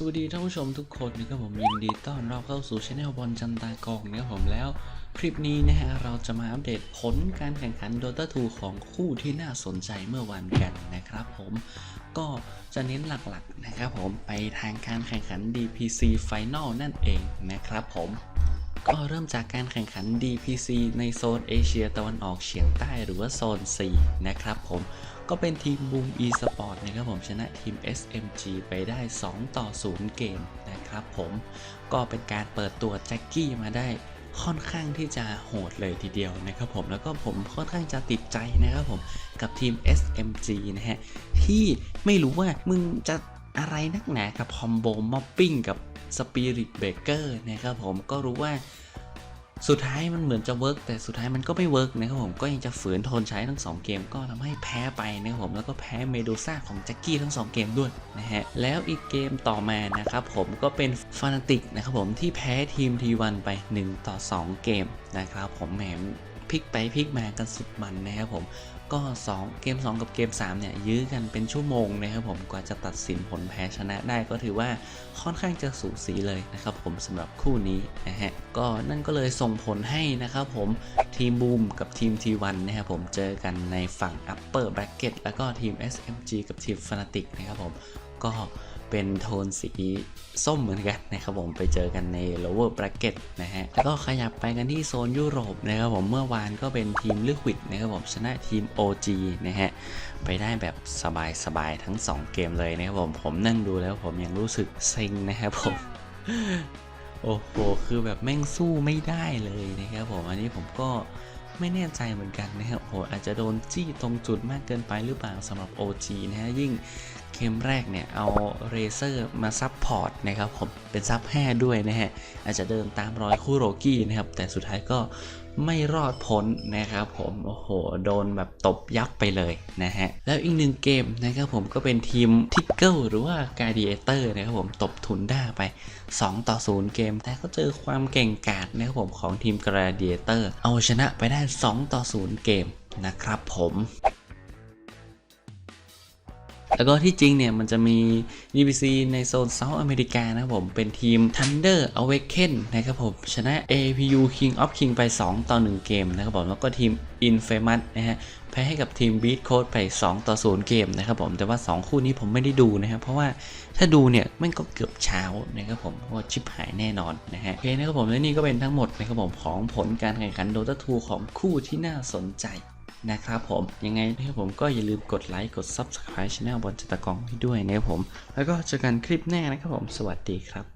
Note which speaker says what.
Speaker 1: สวัสดีท่านผู้ชมทุกคนนะครับผมยินดีต้อนรับเข้าสู่ช anel บอลจันตากองนะครับผมแล้ว คลิปนี้นะฮะเราจะมาอัปเดตผลการแข่งขัน Dota 2 ของคู่ที่น่าสนใจเมื่อวานกันนะครับผมก็จะเน้นหลักๆนะครับผมไปทางการแข่งขัน DPC Final นั่นเองนะครับผม ก็เริ่มจากการแข่งขัน DPC ในโซนเอเชียตะวันออกเฉียงใต้หรือว่าโซน C นะครับผมก็เป็นทีม Boom eSport นะครับผมชนะทีม SMG ไปได้ 2 ต่อ 0 เกมนะครับผมก็เป็นการเปิดตัวแจ็คกี้มาได้ค่อนข้างที่จะโหดเลยทีเดียวนะครับผมแล้วก็ผมค่อนข้างจะติดใจนะครับผมกับทีม SMG นะฮะที่ไม่รู้ว่ามึงจะอะไรนักหนากับคอมโบม็อบปิ้งกับ Spirit Breaker นะครับผมก็รู้ว่าสุดท้ายมันเหมือนจะเวิร์กแต่สุดท้ายมันก็ไม่เวิร์กนะครับผมก็ยังจะฝืนทนใช้ทั้ง 2 เกมก็ทำให้แพ้ไปนะครับผมแล้วก็แพ้เมดูซ่าของแจ็คกี้ทั้ง 2 เกมด้วยนะฮะแล้วอีกเกมต่อมานะครับผมก็เป็นฟานาติกนะครับผมที่แพ้ทีม T1 ไป 1 ต่อ 2 เกมนะครับผมแหม พลิกไปพลิกมากันสุดมันนะครับผมก็ 2 เกม 2 กับเกม 3 เนี่ย ยื้อกันเป็นชั่วโมงนะครับผมกว่าจะตัดสินผลแพ้ชนะได้ก็ถือว่าค่อนข้างจะสูสีเลยนะครับผมสำหรับคู่นี้นะฮะก็นั่นก็เลยส่งผลให้นะครับผมทีมบูมกับทีม T1 นะครับผมเจอกันในฝั่ง Upper Bracket แล้วก็ทีม SMG กับทีม Fnatic นะครับผมก็ เป็นโทนสีส้มเหมือนกันนะครับผมไปเจอกันใน lower bracket นะฮะ แล้วก็ขยับไปกันที่โซนยุโรปนะครับผมเมื่อวานก็เป็นทีม Liquid นะครับผมชนะทีม OG นะฮะ ไปได้แบบสบายๆทั้ง 2 เกมเลยนะครับผมผมนั่งดูแล้วผมยังรู้สึกเซ็งนะครับผมโอ้โห คือแบบแม่งสู้ไม่ได้เลยนะครับผม อันนี้ผมก็ไม่แน่ใจเหมือนกันนะครับโอ้โหอาจจะโดนจี้ตรงจุดมากเกินไปหรือเปล่าสำหรับ OG นะฮะ ยิ่งเกมแรกเนี่ยเอาเรเซอร์มาซับพอร์ตนะครับผมเป็นซับ5ด้วยนะฮะอาจจะเดินตามรอยคู่โรกี้นะครับ แต่สุดท้ายก็ไม่รอดพ้นนะครับผมโอ้โหโดนแบบตบยับไปเลยนะฮะแล้วอีกหนึ่งเกมนะครับผมก็เป็นทีมทิกเกิลหรือว่า g า a ดีเอเตอร์นะครับผมตบทุนด้าไป 2 ต่อ 0 เกม แต่ก็เจอความเก่งกาจนะครับผมของทีม g า a ดีเอเตอร์เอาชนะไปได้ 2 ต่อ 0 เกมนะครับผม แล้วก็ที่จริงเนี่ยมันจะมี DBC ในโซนเซาท์อเมริกานะครับผม เป็นทีม Thunder Awaken นะครับผม ชนะ APU King of King ไป 2 ต่อ 1 เกมนะครับผม แล้วก็ทีม Infamous นะฮะแพ้ให้กับทีม Beat Code ไป 2 ต่อ 0 เกมนะครับผม แต่ว่า 2 คู่นี้ผมไม่ได้ดูนะครับ เพราะว่าถ้าดูเนี่ยมันก็เกือบเช้านะครับผมว่าชิปหายแน่นอนนะฮะโอเคนะครับผมและนี่ก็เป็นทั้งหมดนะครับผมของผลการแข่งขัน Dota 2 ของคู่ที่น่าสนใจ นะครับผมยังไงนะครับผมก็อย่าลืมกดไลค์กด Subscribe Channel บนจัตรกองให้ด้วยนะครับผม แล้วก็เจอกันคลิปหน้านะครับผม สวัสดีครับ